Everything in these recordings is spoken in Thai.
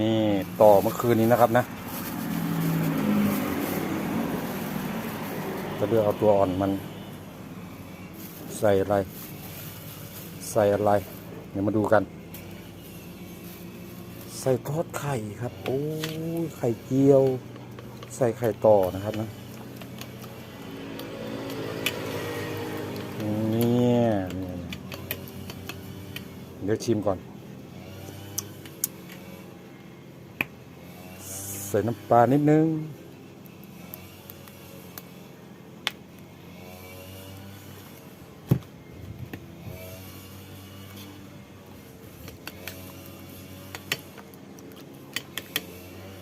นี่ต่อเมื่อคืนนี้นะครับนะจะเลือกเอาตัวอ่อนมัน ใส่อะไร ใส่อะไร เดี๋ยวมาดูกัน ใส่ทอดไข่ครับ โอ้ไข่เจียว ใส่ไข่ต่อนะครับนะนี่ยเนี่ยเดี๋ยวชิมก่อน ส่น้ำปลานิดนึง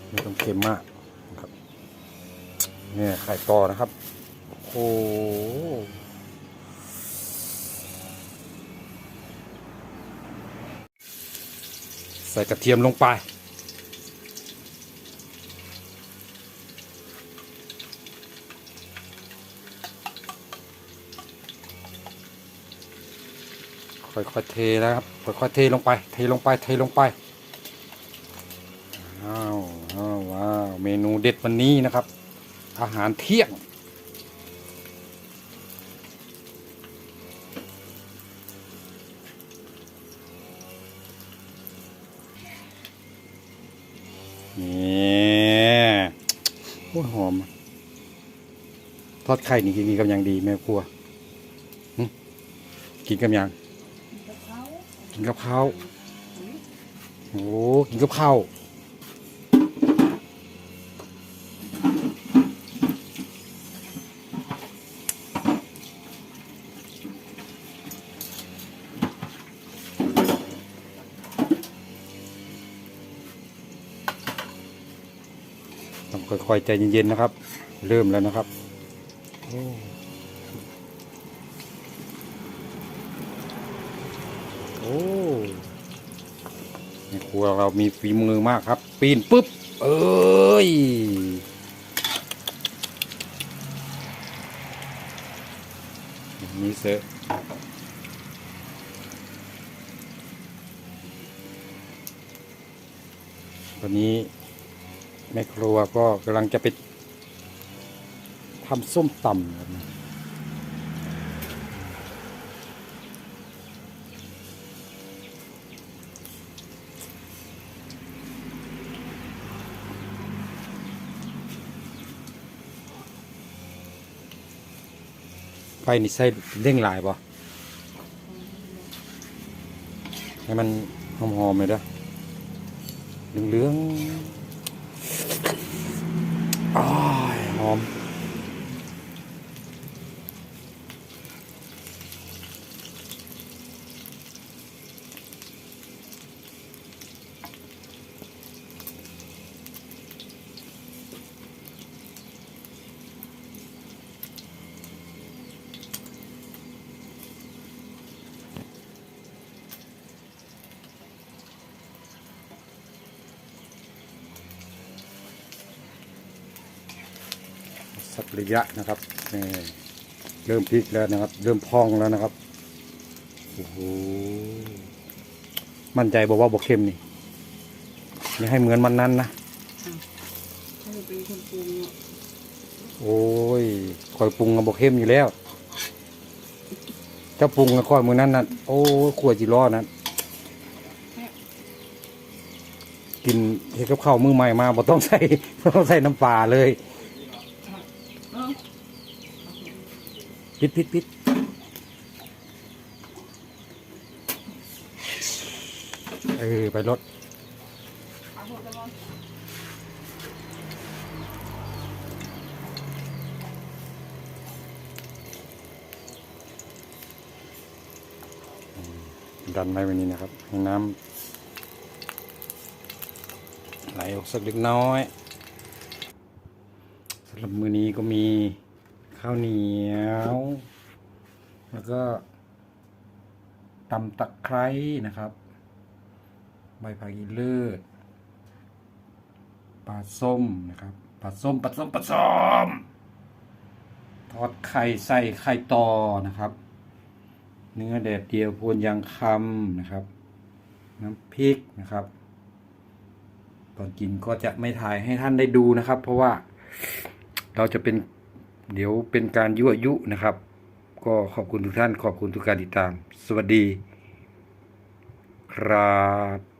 ไม่ต้องเค็มมากนะครับเนี่ยไข่ต่อนะครับ โอ้ใส่กระเทียมลงไป ค่อยๆเทนะครับค่อยๆเทลงไป เทลงไปเทลงไปอ้าวอ้าวว้าวเมนูเด็ดวันนี้นะครับ อาหารเที่ยงนี่โอ้หอม ทอดไข่นี่กินกับอย่างดีแม่ครัวกินกับอย่าง กินกับข้าวโอ้กินกับข้าวต้องค่อยๆใจเย็นๆนะครับ เริ่มแล้วนะครับโอ้โอ้ใน ครัวเรามีฝีมือมากครับ ปีนปุ๊บ เอ้ยนี่เสอะตอนนี้แม่ครัวก็กำลังจะไปทำส้มตำครับ ไฟนี่ใส่เร่งหลายบ่ให้มันหอมๆเลยเด้อเหลืองๆอ๋อ สักระยะนะครับนี่เริ่มพลิกแล้วนะครับ เริ่มพองแล้วนะครับโอ้โหมั่นใจบอกว่าบอกเค็มนี่ไม่ให้เหมือนมันนั้นนะถ้าจะเป็นคนปรุงเนาะโอ้ยคอยปรุงกับบอกเค็มอยู่แล้วเจ้าปรุงกับคอยมือนั้นนั่นโอ้ยขวดจีรอนั้นกินเห็ดกับข้าวมือใหม่มาบ่ต้องใส่บ่ต้องใส่น้ำปลาเลย เออปิดปิดปิดเออไปรถดันไว้วันนี้นะครับให้น้ำไหลออกสักเล็กน้อย สำหรับมือนี้ก็มีข้าวเหนียว แล้วก็ตำตะไคร้นะครับ ใบผักอีเลือดปลาส้มนะครับปลาส้มปลาส้มปลาส้มทอดไข่ใส่ไข่ต่อนะครับ เนื้อแดดเดียวพวนยางคำนะครับ น้ำพริกนะครับก่อนกินก็จะไม่ถ่ายให้ท่านได้ดูนะครับ เพราะว่า เราจะเป็นเดี๋ยวเป็นการยั่วยุนะครับ ก็ขอบคุณทุกท่านขอบคุณทุกการติดตาม สวัสดี ครับ